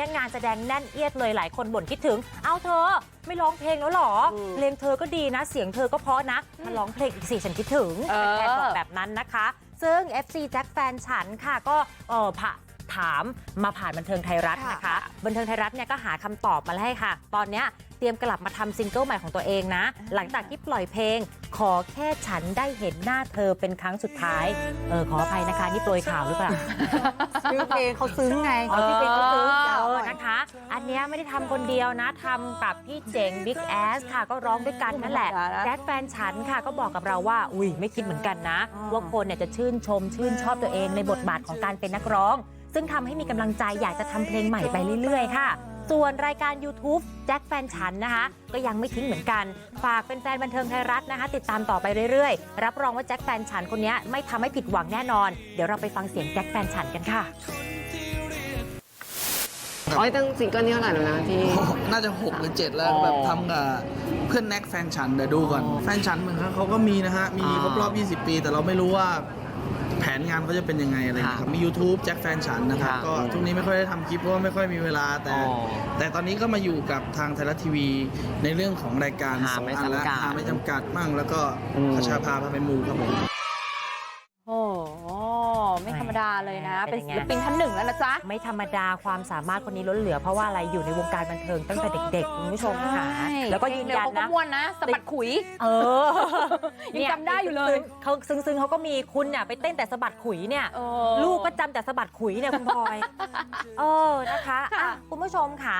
นี้งานแสดงแน่นเอียดเลยหลายคนบ่นคิดถึง เอาเธอ ไม่ร้องเพลงแล้วเหรออืมเพลงเธอก็ดีนะ เสียงเธอก็เพราะนะมาร้องเพลงอีกสิฉันคิดถึงเออแฟนๆบอกแบบนั้นนะคะ ซึ่ง FC แจ็คแฟนฉันค่ะก็เออผ่าถามมาผ่านบันเทิงไทยรัฐนะคะ บันเทิงไทยรัฐเนี่ยก็หาคำตอบมาให้ค่ะ ตอนเนี้ยเตรียมกลับมาทำซิงเกิลใหม่ของตัวเองนะ หลังจากที่ปล่อยเพลง ขอแค่ฉันได้เห็นหน้าเธอเป็นครั้งสุดท้าย เออขออภัยนะคะ นี่โปรยข่าวหรือเปล่าชื่อเพลงเขาซึ้งไงอ๋อที่เป็นก็คือเออเอ อนะคะอันเนี้ยไม่ได้ทำคนเดียวนะทำกับพี่เจ๋งบิ๊กแอสค่ะ ก็ร้องด้วยกันนั่นแหละแจ็คแฟนฉันค่ะก็บอกกับเราว่า อุ้ยไม่คิดเหมือนกันนะ ว่าคนเนี่ยจะชื่นชมชื่นชอบตัวเองในบทบาทของการเป็นนักร้อง ซึ่งทำให้มีกำลังใจอยากจะทำเพลงใหม่ไปเรื่อยๆ ค่ะส่วนรายการ YouTube แจ็คแฟนฉันนะคะ ก็ยังไม่ทิ้งเหมือนกัน ฝากเป็นแฟนบันเทิงไทยรัฐนะคะ ติดตามต่อไปเรื่อยๆ รับรองว่าแจ็คแฟนฉันคนนี้ไม่ทำให้ผิดหวังแน่นอน เดี๋ยวเราไปฟังเสียงแจ็คแฟนฉันกันค่ะ อ๋อตั้งซิงเกิลนี้เท่าไหร่แล้วนะที่ น่าจะ6หรือ7แล้วอ๋อแบบทำกับเพื่อนแน็กแฟนฉันเดี๋ยวดูก่อนอ๋อแฟนฉันเหมือนกันเขาก็มีนะฮะ มีอ่าครบรอบ 20 ปี แต่เราไม่รู้ว่าแผนงานเขาจะเป็นยังไงอะไรอย่างเงี้ยครับมี YouTube แจ็คแฟนฉันนะครับค่ะก็ช่วงนี้ไม่ค่อยได้ทำคลิปเพราะว่าไม่ค่อยมีเวลาแต่อ๋อแต่ตอนนี้ก็มาอยู่กับทางไทยรัฐทีวีในเรื่องของรายการหาสองไม่อันแล้วจำกัดหาไม่จำกัดมั่งแล้วก็อืมขชาพาพาไปมูครับผม เลยนะ เป็เป็นนยังไง ศิลปินท่านหนึ่งแล้วนะจ๊ะ ไม่ธรรมดาความสามารถคนนี้ล้นเหลือเพราะว่าอะไรอยู่ในวงการบันเทิงตั้งแต่เด็กๆคุณผู้ชมค่ะใช่แล้วก็ยืนยันเพลงเดีวเขานะก็ม่วนนะสะบัดขุย เออยังจำได้อยู่เลย เขาซึ้งๆเขาก็มีคุณเนี่ยไปเต้นแต่สะบัดขุยเนี่ย เออ ลูกก็จำแต่สะบัดขุยเนี่ยคุณพลอย เออนะคะอะค่ะคุณผู้ชมค่ะ